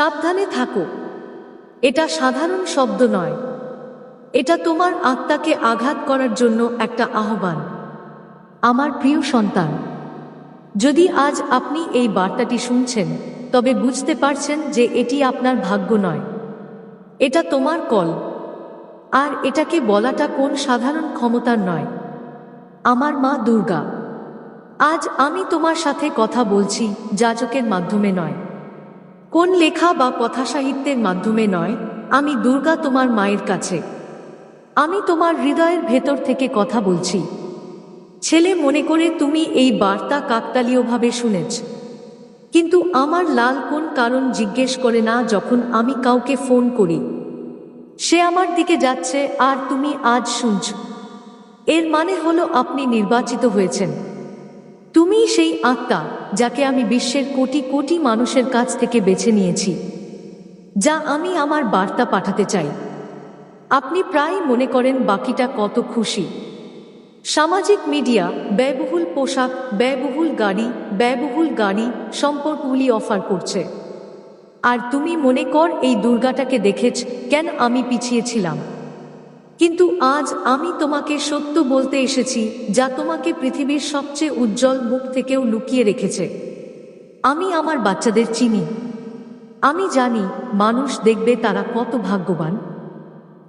সাবধানে থাকো। এটা সাধারণ শব্দ নয়। এটা তোমার আত্মাকে আঘাত করার জন্য একটা আহ্বান। আমার প্রিয় সন্তান, যদি আজ আপনি এই বার্তাটি শুনছেন, তবে বুঝতে পারছেন যে এটি আপনার ভাগ্য নয়। এটা তোমার কল। আর এটাকে বলাটা কোন সাধারণ ক্ষমতার নয়। আমার মা দুর্গা, আজ আমি তোমার সাথে কথা বলছি যাজকের মাধ্যমে নয়। কোন লেখা বা কথা সাহিত্যের মাধ্যমে নয়, আমি দুর্গা তোমার মায়ের কাছে। আমি তোমার হৃদয়ের ভেতর থেকে কথা বলছি। ছেলে মনে করে তুমি এই বার্তা কাকতালীয়ভাবে শুনেছ। কিন্তু আমার লাল কোন কারণ জিজ্ঞেস করে না যখন আমি কাউকে ফোন করি। সে আমার দিকে যাচ্ছে, আর তুমি আজ শুনছ। এর মানে হলো আপনি নির্বাচিত হয়েছেন। তুমি সেই আত্মা যাকে আমি বিশ্বের কোটি কোটি মানুষের কাছ থেকে বেছে নিয়েছি, যা আমি আমার বার্তা পাঠাতে চাই। আপনি প্রায় মনে করেন বাকিটা কত খুশি। সামাজিক মিডিয়া, ব্যয়বহুল পোশাক, ব্যয়বহুল গাড়ি ব্যয়বহুল গাড়ি সম্পর্কগুলি অফার করছে। আর তুমি মনে কর এই দুর্গাটাকে দেখেছ কেন আমি পিছিয়েছিলাম কিন্তু আজ আমি তোমাকে সত্য বলতে এসেছি, যা তোমাকে পৃথিবীর সবচেয়ে উজ্জ্বল মুখ থেকেও লুকিয়ে রেখেছে। আমি আমার বাচ্চাদের চিনি। আমি জানি মানুষ দেখবে তারা কত ভাগ্যবান।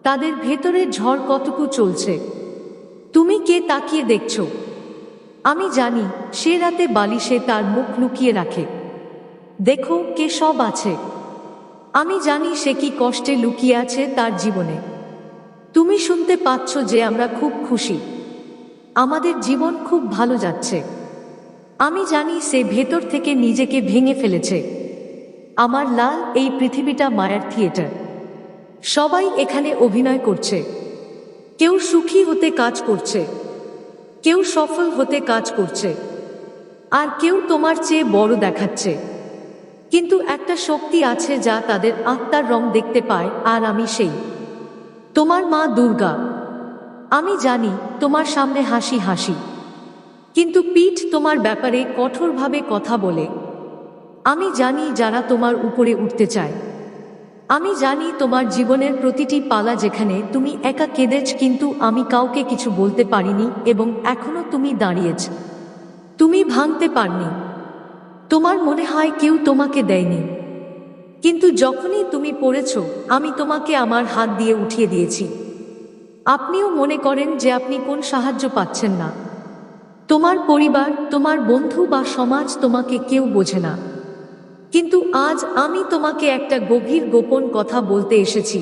তাদের ভেতরে ঝড় কতটুকু চলছে। তুমি কে তাকিয়ে দেখছ? আমি জানি সে রাতে বালিশে তার মুখ লুকিয়ে রাখে। দেখো কে সব আছে। আমি জানি সে কি কষ্টে লুকিয়ে আছে তার জীবনে। তুমি শুনতে পাচ্ছ যে আমরা খুব খুশি। আমাদের জীবন খুব ভালো যাচ্ছে। আমি জানি সে ভেতর থেকে নিজেকে ভেঙে ফেলেছে। আমার লাল এই পৃথিবীটা মায়ার থিয়েটার। সবাই এখানে অভিনয় করছে। কেউ সুখী হতে কাজ করছে। কেউ সফল হতে কাজ করছে। আর কেউ তোমার চেয়ে বড় দেখাচ্ছে। কিন্তু একটা শক্তি আছে যা তাদের আত্মার রং দেখতে পায়, আর আমি সেই। তোমার মা দুর্গা। আমি জানি তোমার সামনে হাসি হাসি। কিন্তু পিঠ তোমার ব্যাপারে কঠোরভাবে কথা বলে। আমি জানি যারা তোমার উপরে উঠতে চায়। আমি জানি তোমার জীবনের প্রতিটি পালা যেখানে তুমি একা কেঁদেছ, কিন্তু আমি কাউকে কিছু বলতে পারিনি এবং এখনও তুমি দাঁড়িয়েছ। তুমি ভাঙতে পারনি। তোমার মনে হয় কেউ তোমাকে দেয়নি। কিন্তু যখনই তুমি পড়েছ, আমি তোমাকে আমার হাত দিয়ে উঠিয়ে দিয়েছি। আপনিও মনে করেন যে আপনি কোন সাহায্য পাচ্ছেন না। তোমার পরিবার, তোমার বন্ধু বা সমাজ তোমাকে কেউ বোঝে না। কিন্তু আজ আমি তোমাকে একটা গভীর গোপন কথা বলতে এসেছি।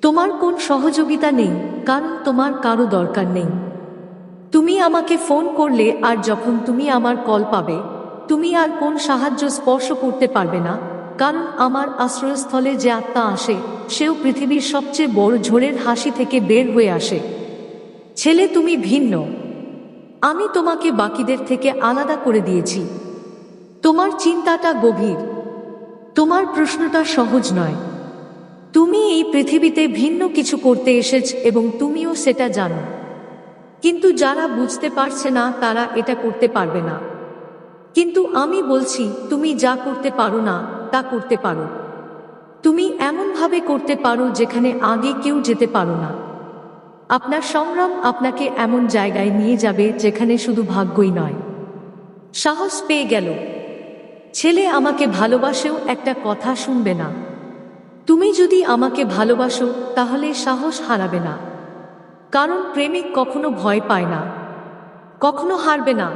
তোমার কোন সহযোগিতা নেই, কারণ তোমার কারও দরকার নেই। তুমি আমাকে ফোন করলে আর যখন তুমি আমার কল পাবে, তুমি আর কোন সাহায্য স্পর্শ করতে পারবে না। কারণ আমার আশ্রয়স্থলে যে আত্মা আসে, সেও পৃথিবীর সবচেয়ে বড় ঝোড়ের হাসি থেকে বের হয়ে আসে। ছেলে, তুমি ভিন্ন। আমি তোমাকে বাকিদের থেকে আলাদা করে দিয়েছি। তোমার চিন্তাটা গভীর। তোমার প্রশ্নটা সহজ নয়। তুমি এই পৃথিবীতে ভিন্ন কিছু করতে এসেছ এবং তুমিও সেটা জানো। কিন্তু যারা বুঝতে পারছে না, তারা এটা করতে পারবে না। কিন্তু আমি বলছি, তুমি যা করতে পারো না তা করতে পারো। তুমি এমনভাবে করতে পারো যেখানে আগে কেউ যেতে পারো না। আপনার সংগ্রাম আপনাকে এমন জায়গায় নিয়ে যাবে যেখানে শুধু ভাগ্যই নয়। সাহস পেয়ে গেল। ছেলে আমাকে ভালোবাসেও একটা কথা শুনবে না। তুমি যদি আমাকে ভালোবাসো, তাহলে সাহস হারাবে না। কারণ প্রেমিক কখনো ভয় পায় না। কখনো হারবে না।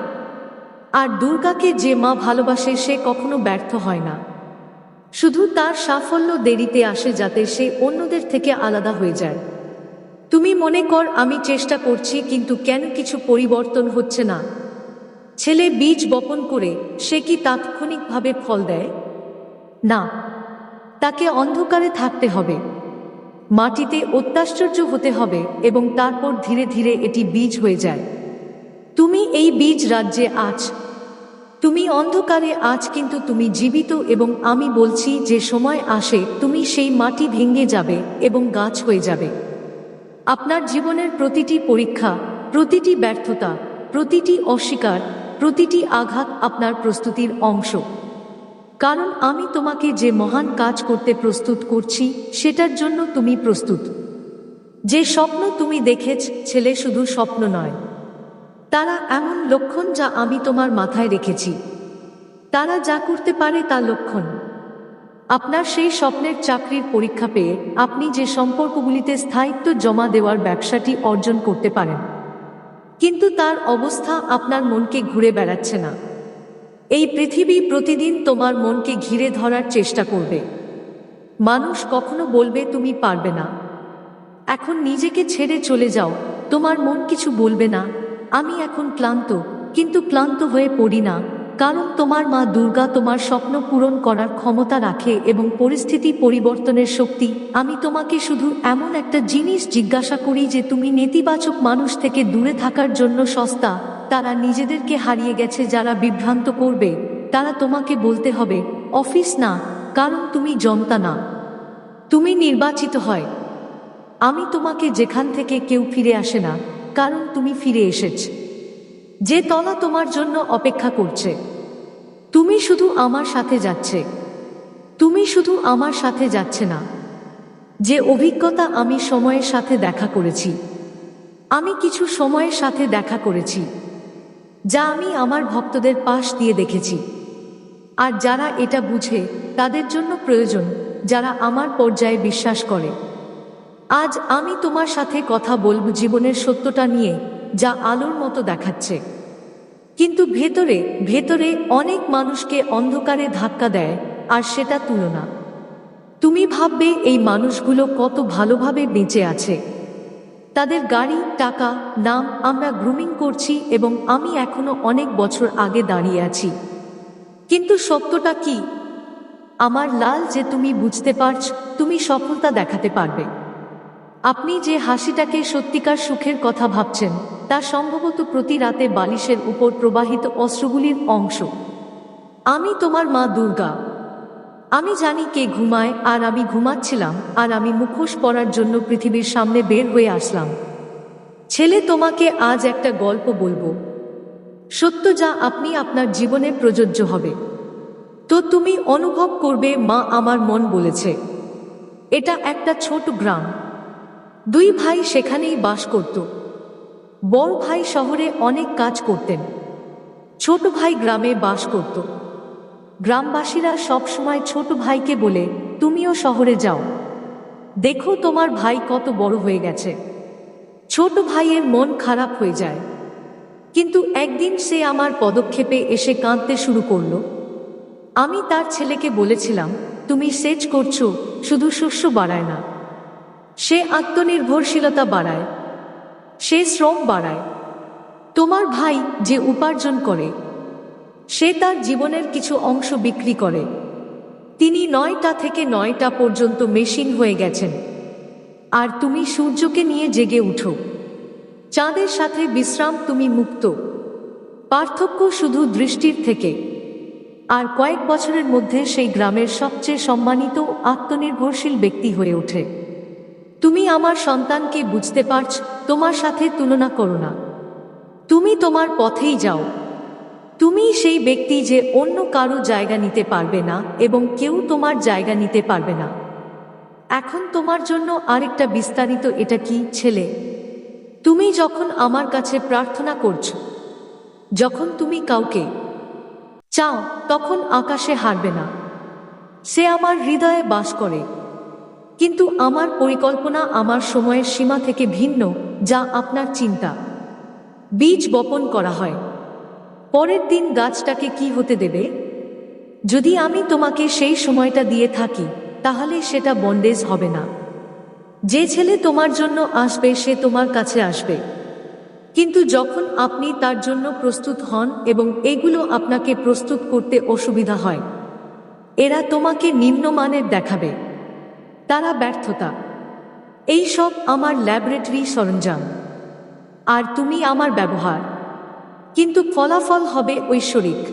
আর দুর্গাকে যে মা ভালোবাসে, সে কখনো ব্যর্থ হয় না। শুধু তার সাফল্য দেরিতে আসে যাতে সে অন্যদের থেকে আলাদা হয়ে যায়। তুমি মনে কর, আমি চেষ্টা করছি, কিন্তু কেন কিছু পরিবর্তন হচ্ছে না? ছেলে বীজ বপন করে, সে কি তাৎক্ষণিকভাবে ফল দেয়? না। তাকে অন্ধকারে থাকতে হবে। মাটিতে অত্যাশ্চর্য হতে হবে, এবং তারপর ধীরে ধীরে এটি বীজ হয়ে যায়। তুমি এই বীজ রাজ্যে আছ তুমি অন্ধকারে আজ কিন্তু তুমি জীবিত এবং আমি বলছি যে সময় আসে, তুমি সেই মাটি ভেঙে যাবে এবং গাছ হয়ে যাবে। আপনার জীবনের প্রতিটি পরীক্ষা, প্রতিটি ব্যর্থতা, প্রতিটি অস্বীকার, প্রতিটি আঘাত আপনার প্রস্তুতির অংশ। কারণ আমি তোমাকে যে মহান কাজ করতে প্রস্তুত করছি, সেটার জন্য তুমি প্রস্তুত। যে স্বপ্ন তুমি দেখেছ, ছেলে শুধু স্বপ্ন নয়। তারা এমন লক্ষণ যা আমি তোমার মাথায় রেখেছি। তারা যা করতে পারে তা লক্ষণ। আপনার সেই স্বপ্নের চাকরির পরীক্ষা পেয়ে আপনি যে সম্পর্কগুলিতে স্থায়িত্ব জমা দেওয়ার ব্যবসাটি অর্জন করতে পারেন। কিন্তু তার অবস্থা আপনার মনকে ঘুরে বেড়াচ্ছে না। এই পৃথিবী প্রতিদিন তোমার মনকে ঘিরে ধরার চেষ্টা করবে। মানুষ কখনো বলবে, তুমি পারবে না। এখন নিজেকে ছেড়ে চলে যাও, তোমার মন কিছু বলবে না। আমি এখন ক্লান্ত, কিন্তু ক্লান্ত হয়ে পড়ি না, কারণ তোমার মা দুর্গা তোমার স্বপ্ন পূরণ করার ক্ষমতা রাখে এবং পরিস্থিতি পরিবর্তনের শক্তি। আমি তোমাকে শুধু এমন একটা জিনিস জিজ্ঞাসা করি যে তুমি নেতিবাচক মানুষ থেকে দূরে থাকার জন্য সস্তা। তারা নিজেদেরকে হারিয়ে গেছে যারা বিভ্রান্ত করবে। তারা তোমাকে বলতে হবে, অফিস না, কারণ তুমি জনতা না। তুমি নির্বাচিত হয়। আমি তোমাকে যেখান থেকে কেউ ফিরে আসে না। কারণ তুমি ফিরে এসেছ। যে তলা তোমার জন্য অপেক্ষা করছে। তুমি শুধু আমার সাথে যাচ্ছে। তুমি শুধু আমার সাথে যাচ্ছে না। যে অভিজ্ঞতা আমি সময়ের সাথে দেখা করেছি। আমি কিছু সময়ের সাথে দেখা করেছি। যা আমি আমার ভক্তদের পাশ দিয়ে দেখেছি। আর যারা এটা বুঝে, তাদের জন্য প্রয়োজন যারা আমার পর্যায়ে বিশ্বাস করে। আজ আমি তোমার সাথে কথা বলব জীবনের সত্যটা নিয়ে, যা আলোর মতো দেখাচ্ছে। কিন্তু ভেতরে ভেতরে অনেক মানুষকে অন্ধকারে ধাক্কা দেয়, আর সেটা তুলনা। তুমি ভাববে এই মানুষগুলো কত ভালোভাবে বেঁচে আছে। তাদের গাড়ি, টাকা, নাম আমরা গ্রুমিং করছি এবং আমি এখনও অনেক বছর আগে দাঁড়িয়ে আছি। কিন্তু সত্যটা কি? আমার লাল যে তুমি বুঝতে পারছ, তুমি সফলতা দেখাতে পারবে। আপনি যে হাসিটাকে সত্যিকার সুখের কথা ভাবছেন, তা সম্ভবত প্রতি রাতে বালিশের উপর প্রবাহিত অস্ত্রগুলির অংশ। আমি তোমার মা দুর্গা। আমি জানি কে ঘুমায়, আর আমি ঘুমাচ্ছিলাম, আর আমি মুখোশ পরার জন্য পৃথিবীর সামনে বের হয়ে আসলাম। ছেলে, তোমাকে আজ একটা গল্প বলব। সত্য যা আপনি আপনার জীবনে প্রযোজ্য হবে। তো তুমি অনুভব করবে, মা আমার মন বলেছে। এটা একটা ছোট গ্রাম। দুই ভাই সেখানেই বাস করত। বড় ভাই শহরে অনেক কাজ করতেন। ছোট ভাই গ্রামে বাস করত। গ্রামবাসীরা সবসময় ছোট ভাইকে বলে, তুমিও শহরে যাও। দেখো তোমার ভাই কত বড় হয়ে গেছে। ছোট ভাইয়ের মন খারাপ হয়ে যায়। কিন্তু একদিন সে আমার পদক্ষেপে এসে কাঁদতে শুরু করল। আমি তার ছেলেকে বলেছিলাম, তুমি সেচ করছ, শুধু শস্য বাড়ায় না। সে আত্মনির্ভরশীলতা বাড়ায়, সে শ্রম বাড়ায়। তোমার ভাই যে উপার্জন করে, সে তার জীবনের কিছু অংশ বিক্রি করে। তিনি নয়টা থেকে নয়টা পর্যন্ত মেশিন হয়ে গেছেন। আর তুমি সূর্যকে নিয়ে জেগে উঠো। চাঁদের সাথে বিশ্রাম তুমি মুক্ত। পার্থক্য শুধু দৃষ্টির থেকে। আর কয়েক বছরের মধ্যে সেই গ্রামের সবচেয়ে সম্মানিত, আত্মনির্ভরশীল ব্যক্তি হয়ে ওঠে। তুমি আমার সন্তানকে বুঝতে পারছ, তোমার সাথে তুলনা করো না। তুমি তোমার পথেই যাও। তুমি সেই ব্যক্তি যে অন্য কারও জায়গা নিতে পারবে না এবং কেউ তোমার জায়গা নিতে পারবে না। এখন তোমার জন্য আরেকটা বিস্তারিত, এটা কি, ছেলে? তুমি যখন আমার কাছে প্রার্থনা করছ, যখন তুমি কাউকে চাও, তখন আকাশে হারবে না। সে আমার হৃদয়ে বাস করে। কিন্তু আমার পরিকল্পনা আমার সময়ের সীমা থেকে ভিন্ন, যা আপনার চিন্তা। বীজ বপন করা হয়। পরের দিন গাছটাকে কি হতে দেবে? যদি আমি তোমাকে সেই সময়টা দিয়ে থাকি, তাহলে সেটা বন্ডেজ হবে না। যে ছেলে তোমার জন্য আসবে, সে তোমার কাছে আসবে। কিন্তু যখন আপনি তার জন্য প্রস্তুত হন এবং এগুলো আপনাকে প্রস্তুত করতে অসুবিধা হয়, এরা তোমাকে নিম্নমানের দেখাবে। তারা ব্যর্থতা। এই সব আমার ল্যাবরেটরি সরঞ্জাম। আর তুমি আমার ব্যবহার। কিন্তু ফলাফল হবে ঐশ্বরিক।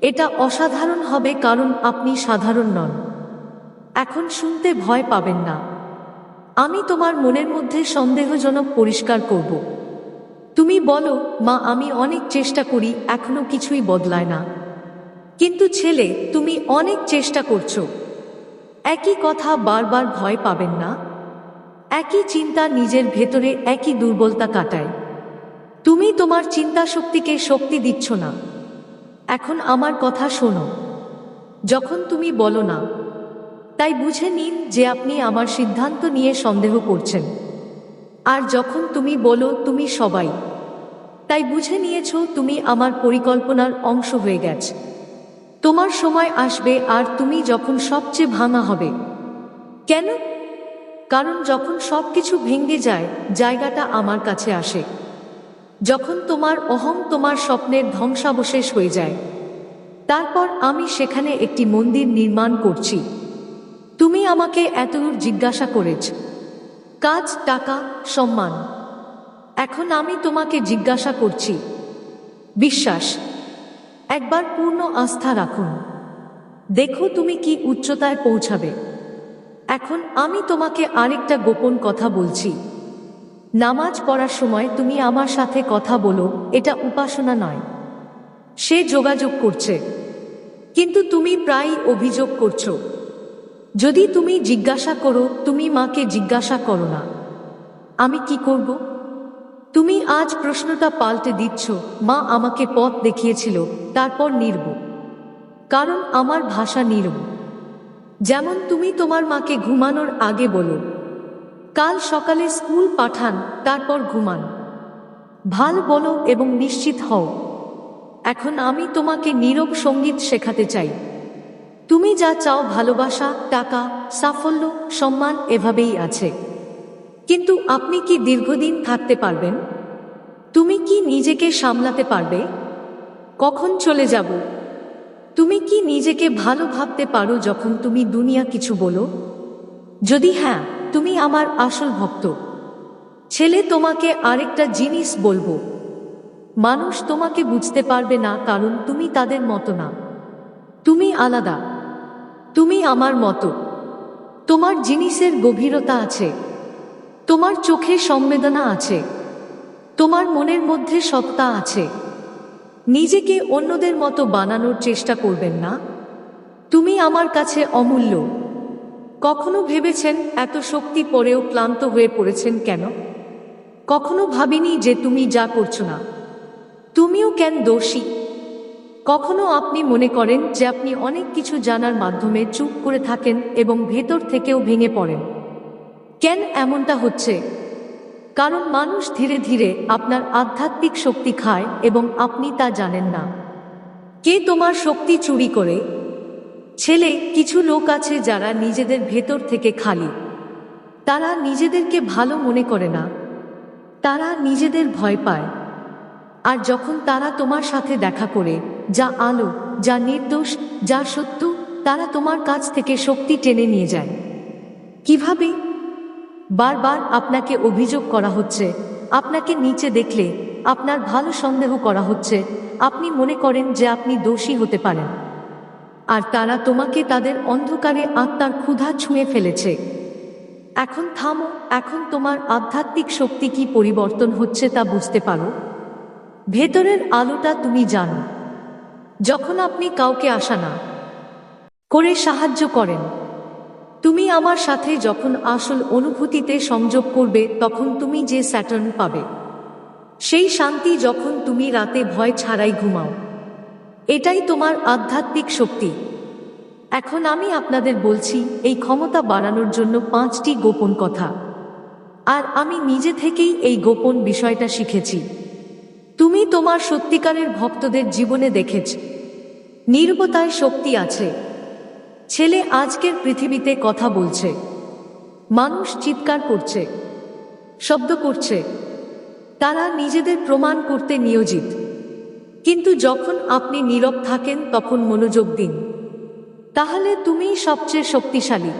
এটা অসাধারণ হবে কারণ আপনি সাধারণ নন। এখন শুনতে ভয় পাবেন না। আমি তোমার মনের মধ্যে সন্দেহজনক পরিষ্কার করব। তুমি বলো, মা, আমি অনেক চেষ্টা করি, এখনও কিছুই বদলায় না। কিন্তু ছেলে, তুমি অনেক চেষ্টা করছ। একই কথা বারবার ভয় পাবেন না। একই চিন্তা নিজের ভেতরে একই দুর্বলতা কাটায়। তুমি তোমার চিন্তা শক্তিকে শক্তি দিচ্ছ না। এখন আমার কথা শোনো। যখন তুমি বলো না, তাই বুঝে নিন যে আপনি আমার সিদ্ধান্ত নিয়ে সন্দেহ করছেন। আর যখন তুমি বলো তুমি সবাই, তাই বুঝে নিয়েছ তুমি আমার পরিকল্পনার অংশ হয়ে গেছ। তোমার সময় আসবে আর তুমি যখন সবচেয়ে ভাঙা হবে। কেন? কারণ যখন সব কিছু ভেঙে যায়, জায়গাটা আমার কাছে আসে। যখন তোমার অহং তোমার স্বপ্নের ধ্বংসাবশেষ হয়ে যায়। তারপর আমি সেখানে একটি মন্দির নির্মাণ করছি। তুমি আমাকে এতদূর জিজ্ঞাসা করেছ। কাজ, টাকা, সম্মান। এখন আমি তোমাকে জিজ্ঞাসা করছি। বিশ্বাস। একবার পূর্ণ আস্থা রাখুন। দেখো তুমি কি উচ্চতায় পৌঁছাবে। এখন আমি তোমাকে আরেকটা গোপন কথা বলছি। নামাজ পড়ার সময় তুমি আমার সাথে কথা বলো, এটা উপাসনা নয়। সে যোগাযোগ করছে। কিন্তু তুমি প্রায়ই অভিযোগ করছ। যদি তুমি জিজ্ঞাসা করো, তুমি মাকে জিজ্ঞাসা করো না। আমি কি করব? তুমি আজ প্রশ্নটা পাল্টে দিচ্ছ। মা আমাকে পথ দেখিয়েছিল, তারপর নির্ব। কারণ আমার ভাষা নির্ব। যেমন তুমি তোমার মাকে ঘুমানোর আগে বলো, কাল সকালে স্কুল পাঠান, তারপর ঘুমান। ভালো বলো এবং নিশ্চিত হও। এখন আমি তোমাকে নীরব সংগীত শেখাতে চাই। তুমি যা চাও ভালোবাসা, টাকা, সাফল্য, সম্মান এভাবেই আছে। কিন্তু আপনি কি দীর্ঘদিন থাকতে পারবেন? তুমি কি নিজেকে সামলাতে পারবে? কখন চলে যাব? তুমি কি নিজেকে ভালো ভাবতে পারো যখন তুমি দুনিয়া কিছু বলো? যদি হ্যাঁ তুমি আমার আসল ভক্ত। ছেলে তোমাকে আরেকটা জিনিস বলব। মানুষ তোমাকে বুঝতে পারবে না কারণ তুমি তাদের মতো না। তুমি আলাদা। তুমি আমার মতো। তোমার জিনিসের গভীরতা আছে। তোমার চোখে সংবেদনা আছে। তোমার মনের মধ্যে সত্তা আছে। নিজেকে অন্যদের মতো বানানোর চেষ্টা করবেন না। তুমি আমার কাছে অমূল্য। কখনো ভেবেছেন এত শক্তি পরেও ক্লান্ত হয়ে পড়েছেন কেন? কখনো ভাবিনি যে তুমি যা করছ না। তুমিও কেন দোষী? কখনো আপনি মনে করেন যে আপনি অনেক কিছু জানার মাধ্যমে চুপ করে থাকেন এবং ভেতর থেকেও ভেঙে পড়েন। কেন এমনটা হচ্ছে? কারণ মানুষ ধীরে ধীরে আপনার আধ্যাত্মিক শক্তি খায় এবং আপনি তা জানেন না। কে তোমার শক্তি চুরি করে? ছেলে, কিছু লোক আছে যারা নিজেদের ভেতর থেকে খালি। তারা নিজেদেরকে ভালো মনে করে না। তারা নিজেদের ভয় পায়। আর যখন তারা তোমার সাথে দেখা করে, যা আলো, যা নির্দোষ, যা সত্য, তারা তোমার কাছ থেকে শক্তি টেনে নিয়ে যায়। কীভাবে? বারবার আপনাকে অভিযোগ করা হচ্ছে। আপনাকে নিচে দেখলে আপনার ভালো সন্দেহ করা হচ্ছে। আপনি মনে করেন যে আপনি দোষী হতে পারেন। আর তারা তোমাকে তাদের অন্ধকারে আত্মার ক্ষুধা ছুঁয়ে ফেলেছে। এখন থামো, এখন তোমার আধ্যাত্মিক শক্তি কি পরিবর্তন হচ্ছে তা বুঝতে পারো। ভেতরের আলোটা তুমি জানো। যখন আপনি কাউকে আসা না করে সাহায্য করেন তুমি আমার সাথে যখন আসল অনুভূতিতে সংযোগ করবে, তখন তুমি যে স্যাটার্ন পাবে। সেই শান্তি যখন তুমি রাতে ভয় ছাড়াই ঘুমাও। এটাই তোমার আধ্যাত্মিক শক্তি। এখন আমি আপনাদের বলছি, এই ক্ষমতা বাড়ানোর জন্য পাঁচটি গোপন কথা। আর আমি নিজে থেকেই এই গোপন বিষয়টা শিখেছি। তুমি তোমার সত্যিকারের ভক্তদের জীবনে দেখেছ। নির্বতায় শক্তি আছে। ছেলে আজকের পৃথিবীতে কথা বলছে। মানুষ চিৎকার করছে, শব্দ করছে। তারা নিজেদের প্রমাণ করতে নিয়োজিত। কিন্তু যখন আপনি নীরব থাকেন, তখন মনোযোগ দিন। তাহলে তুমিই সবচেয়ে শক্তিশালী।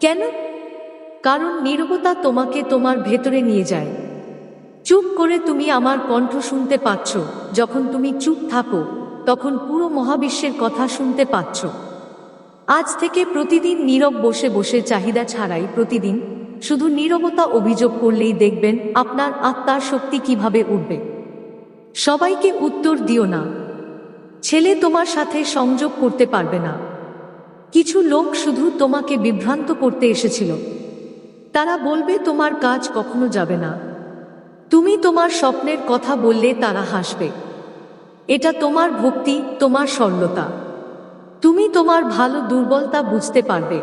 কেন? কারণ নীরবতা তোমাকে তোমার ভেতরে নিয়ে যায়। চুপ করে তুমি আমার কণ্ঠ শুনতে পাচ্ছ। যখন তুমি চুপ থাকো, তখন পুরো মহাবিশ্বের কথা শুনতে পাচ্ছ। আজ থেকে প্রতিদিন নীরব বসে বসে চাহিদা ছাড়াই প্রতিদিন শুধু নীরবতা অভিযোগ করলেই দেখবেন আপনার আত্মার শক্তি কীভাবে উঠবে। সবাইকে উত্তর দিও না। ছেলে তোমার সাথে সংযোগ করতে পারবে না। কিছু লোক শুধু তোমাকে বিভ্রান্ত করতে এসেছিল। তারা বলবে তোমার কাজ কখনো যাবে না। তুমি তোমার স্বপ্নের কথা বললে তারা হাসবে। এটা তোমার ভক্তি, তোমার সরলতা। তুমি তোমার ভালো দুর্বলতা বুঝতে পারবে।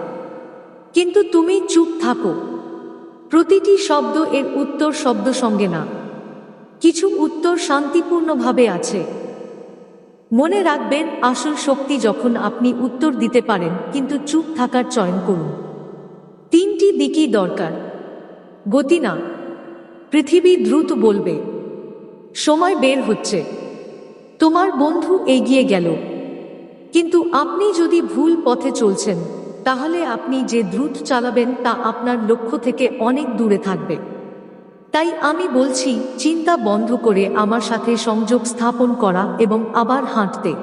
কিন্তু তুমি চুপ থাকো। প্রতিটি শব্দ এর উত্তর শব্দ সঙ্গে না। কিছু উত্তর শান্তিপূর্ণভাবে আছে। মনে রাখবেন, আসল শক্তি যখন আপনি উত্তর দিতে পারেন, কিন্তু চুপ থাকার চয়ন করুন। তিনটি দিকই দরকার। গতি না। পৃথিবী দ্রুত বলবে। সময় বের হচ্ছে। তোমার বন্ধু এগিয়ে গেল। কিন্তু আপনি যদি ভুল পথে চলছেন, তাহলে আপনি যে দ্রুত চালাবেন তা আপনার লক্ষ্য থেকে অনেক দূরে থাকবে। তাই আমি বলছি, চিন্তা বন্ধ করে আমার সাথে সংযোগ স্থাপন করা এবং আবার হাঁটতে।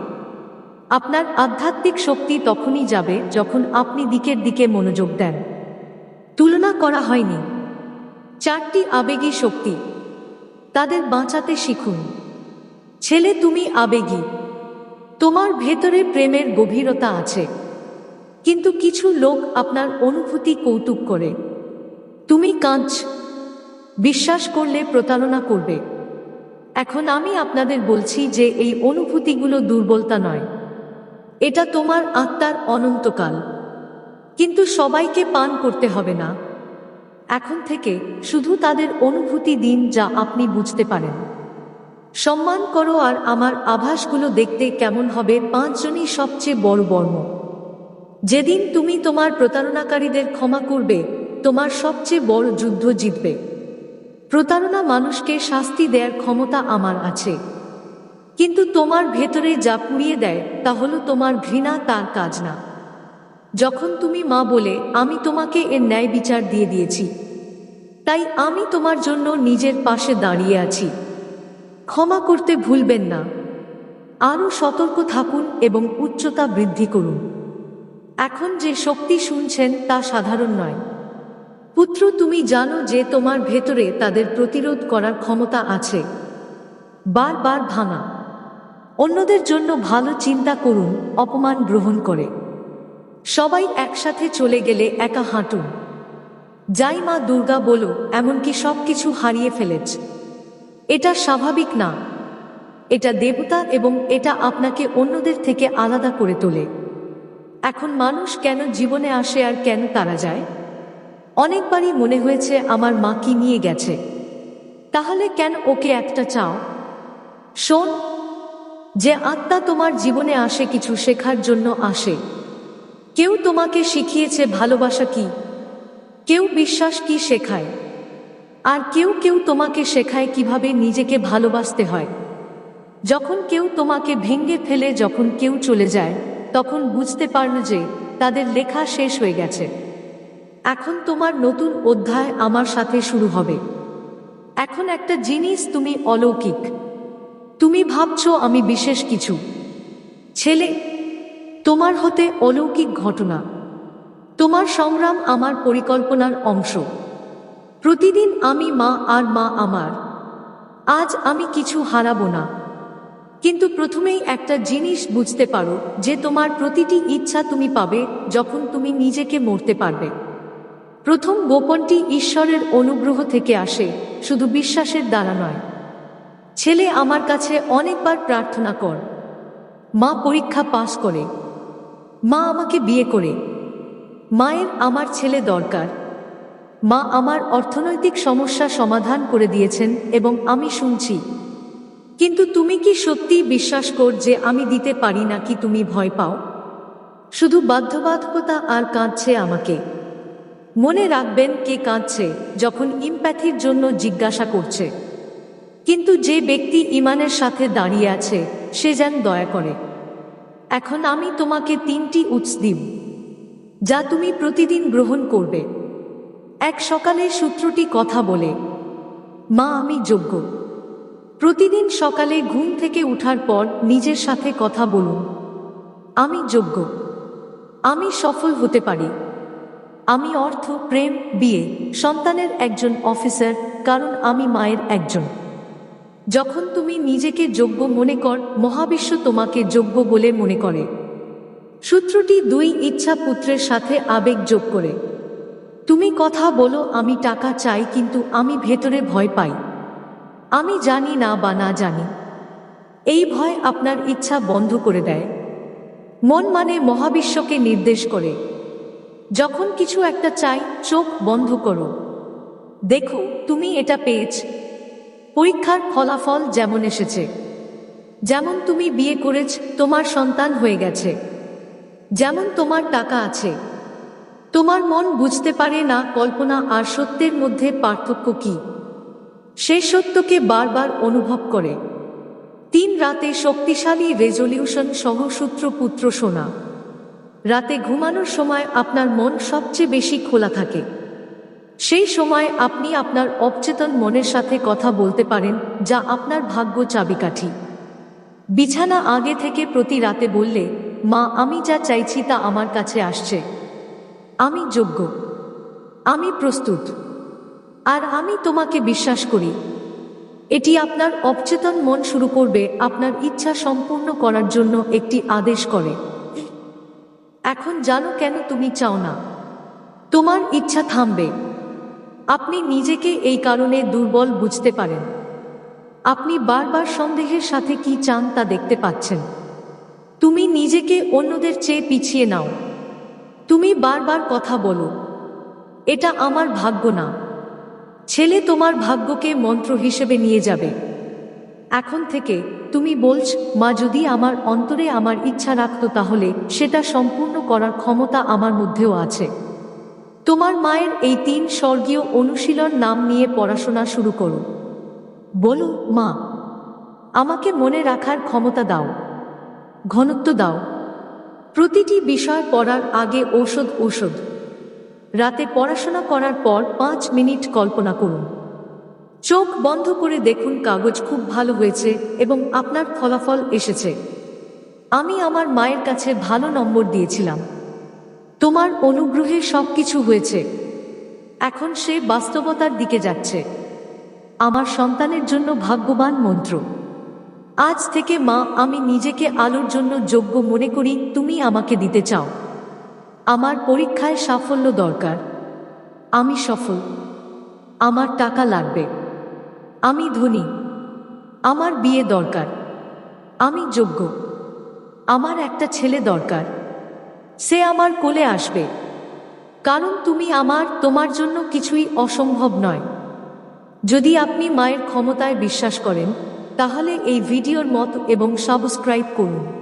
আপনার আধ্যাত্মিক শক্তি তখনই যাবে যখন আপনি দিকের দিকে মনোযোগ দেন। তুলনা করা হয়নি। চারটি আবেগী শক্তি। তাদের বাঁচাতে শিখুন। ছেলে, তুমি আবেগী। তোমার ভেতরে প্রেমের গভীরতা আছে। কিন্তু কিছু লোক আপনার অনুভূতি কৌতুক করে। তুমি কাঁদছ। বিশ্বাস করলে প্রতারণা করবে। এখন আমি আপনাদের বলছি যে এই অনুভূতিগুলো দুর্বলতা নয়। এটা তোমার আত্মার অনন্তকাল। কিন্তু সবাইকে পান করতে হবে না। এখন থেকে শুধু তাদের অনুভূতি দিন যা আপনি বুঝতে পারেন। সম্মান করো আর আমার আভাসগুলো দেখতে কেমন হবে পাঁচজনই সবচেয়ে বড় বর্ম। যেদিন তুমি তোমার প্রতারণাকারীদের ক্ষমা করবে, তোমার সবচেয়ে বড় যুদ্ধ জিতবে। প্রতারণা মানুষকে শাস্তি দেয়ার ক্ষমতা আমার আছে। কিন্তু তোমার ভেতরে যা পুড়িয়ে দেয়, তা হলো তোমার ঘৃণা, তার কাজ না। যখন তুমি মা বলে, আমি তোমাকে এর ন্যায় বিচার দিয়ে দিয়েছি। তাই আমি তোমার জন্য নিজের পাশে দাঁড়িয়ে আছি। ক্ষমা করতে ভুলবেন না। আরও সতর্ক থাকুন এবং উচ্চতা বৃদ্ধি করুন। এখন যে শক্তি শুনছেন তা সাধারণ নয়। পুত্র, তুমি জানো যে তোমার ভেতরে তাদের প্রতিরোধ করার ক্ষমতা আছে। বারবার ভাঙা। অন্যদের জন্য ভালো চিন্তা করুন, অপমান গ্রহণ করে। সবাই একসাথে চলে গেলে একা হাঁটুন। যাই মা দুর্গা বলো, এমনকি সব কিছু হারিয়ে ফেলেছ। এটা স্বাভাবিক না। এটা দেবতা এবং এটা আপনাকে অন্যদের থেকে আলাদা করে তোলে। এখন মানুষ কেন জীবনে আসে আর কেন তারা যায়? অনেকবারই মনে হয়েছে আমার মা কি নিয়ে গেছে। তাহলে কেন ওকে একটা চাও? শোন, যে আত্মা তোমার জীবনে আসে কিছু শেখার জন্য আসে। কেউ তোমাকে শিখিয়েছে ভালোবাসা কি? কেউ বিশ্বাস কি শেখায়? আর কেউ কেউ তোমাকে শেখায় কীভাবে নিজেকে ভালোবাসতে হয়। যখন কেউ তোমাকে ভেঙ্গে ফেলে, যখন কেউ চলে যায়, তখন বুঝতে পারল যে তাদের লেখা শেষ হয়ে গেছে। এখন তোমার নতুন অধ্যায় আমার সাথে শুরু হবে। এখন একটা জিনিস তুমি অলৌকিক। তুমি ভাবছ আমি বিশেষ কিছু। ছেলে, তোমার হতে অলৌকিক ঘটনা। তোমার সংগ্রাম আমার পরিকল্পনার অংশ। প্রতিদিন আমি মা আর মা আমার। আজ আমি কিছু হারাবো না। কিন্তু প্রথমেই একটা জিনিস বুঝতে পারো যে তোমার প্রতিটি ইচ্ছা তুমি পাবে যখন তুমি নিজেকে মরতে পারবে। প্রথম গোপনটি ঈশ্বরের অনুগ্রহ থেকে আসে, শুধু বিশ্বাসের দ্বারা নয়। ছেলে আমার কাছে অনেকবার প্রার্থনা কর। মা পরীক্ষা পাশ করে। মা আমাকে বিয়ে করে। মায়ের আমার ছেলে দরকার। মা আমার অর্থনৈতিক সমস্যা সমাধান করে দিয়েছেন এবং আমি শুনছি। কিন্তু তুমি কি সত্যি বিশ্বাস কর যে আমি দিতে পারি নাকি তুমি ভয় পাও? শুধু বাধ্যবাধকতা আর কাঁদছে আমাকে। মনে রাখবেন কে কাঁদছে, যখন ইম্প্যাথির জন্য জিজ্ঞাসা করছে। কিন্তু যে ব্যক্তি ইমানের সাথে দাঁড়িয়ে আছে, সে যেন দয়া করে। এখন আমি তোমাকে তিনটি উৎস দিব যা তুমি প্রতিদিন গ্রহণ করবে। এক সকালে সূত্রটি কথা বলে, মা, আমি যোগ্য। প্রতিদিন সকালে ঘুম থেকে উঠার পর নিজের সাথে কথা বলুন, আমি যোগ্য। আমি সফল হতে পারি। আমি অর্থ, প্রেম, বিয়ে, সন্তানের একজন অফিসার, কারণ আমি মায়ের একজন। যখন তুমি নিজেকে যোগ্য মনে কর, মহাবিশ্ব তোমাকে যোগ্য বলে মনে করে। সূত্রটি দুই ইচ্ছা পুত্রের সাথে আবেগ যোগ করে। তুমি কথা বলো, আমি টাকা চাই, কিন্তু আমি ভেতরে ভয় পাই। আমি জানি না বা না জানি। এই ভয় আপনার ইচ্ছা বন্ধ করে দেয়। মন মানে মহাবিশ্বকে নির্দেশ করে। যখন কিছু একটা চাই, চোখ বন্ধ করো। দেখো, তুমি এটা পেয়েছ। পরীক্ষার ফলাফল যেমন এসেছে। যেমন তুমি বিয়ে করেছ, তোমার সন্তান হয়ে গেছে। যেমন তোমার টাকা আছে। তোমার মন বুঝতে পারে না কল্পনা আর সত্যের মধ্যে পার্থক্য কি। সে সত্যকে বারবার অনুভব করে। তিন রাতে শক্তিশালী রেজলিউশন সহ সূত্র পুত্র শোনা রাতে ঘুমানোর সময় আপনার মন সবচেয়ে বেশি খোলা থাকে। সেই সময় আপনি আপনার অবচেতন মনের সাথে কথা বলতে পারেন, যা আপনার ভাগ্য চাবিকাঠি। বিছানা আগে থেকে প্রতি রাতে বললে, মা, আমি যা চাইছি তা আমার কাছে আসছে। আমি যোগ্য। আমি প্রস্তুত। আর আমি তোমাকে বিশ্বাস করি। এটি আপনার অবচেতন মন শুরু করবে, আপনার ইচ্ছা সম্পূর্ণ করার জন্য একটি আদেশ করে। এখন জানো কেন তুমি চাও না? তোমার ইচ্ছা থামবে। আপনি নিজেকে এই কারণে দুর্বল বুঝতে পারেন। আপনি বারবার সন্দেহের সাথে কি চান তা দেখতে পাচ্ছেন। তুমি নিজেকে অন্যদের চেয়ে পিছিয়ে নাও। তুমি বারবার কথা বলো। এটা আমার ভাগ্য না। ছেলে তোমার ভাগ্যকে মন্ত্র হিসেবে নিয়ে যাবে। এখন থেকে তুমি বলছ, মা, যদি আমার অন্তরে আমার ইচ্ছা রাখতো তাহলে সেটা সম্পূর্ণ করার ক্ষমতা আমার মধ্যেও আছে। তোমার মায়ের এই তিন স্বর্গীয় অনুশীলন নাম নিয়ে পড়াশোনা শুরু করো। বলো, মা, আমাকে মনে রাখার ক্ষমতা দাও। ঘনত্ব দাও। প্রতিটি বিষয় পড়ার আগে ঔষধ ঔষধ। রাতে পড়াশোনা করার পর পাঁচ মিনিট কল্পনা করুন। চোখ বন্ধ করে দেখুন কাগজ খুব ভালো হয়েছে এবং আপনার ফলাফল এসেছে। আমি আমার মায়ের কাছে ভালো নম্বর দিয়েছিলাম। তোমার অনুগ্রহে সব কিছু হয়েছে। এখন সে বাস্তবতার দিকে যাচ্ছে। আমার সন্তানের জন্য ভাগ্যবান মন্ত্র। আজ থেকে মা, আমি নিজেকে আলোর জন্য যোগ্য মনে করি, তুমি আমাকে দিতে চাও। আমার পরীক্ষায় সাফল্য দরকার। আমি সফল। আমার টাকা লাগবে। আমি ধনী। আমার বিয়ে দরকার। আমি যোগ্য। আমার একটা ছেলে দরকার। সে আমার কোলে আসবে। কারণ তুমি আমার, তোমার জন্য কিছুই অসম্ভব নয়। যদি আপনি মায়ের ক্ষমতায় বিশ্বাস করেন তাহলে এই ভিডিওর মত এবং সাবস্ক্রাইব করুন।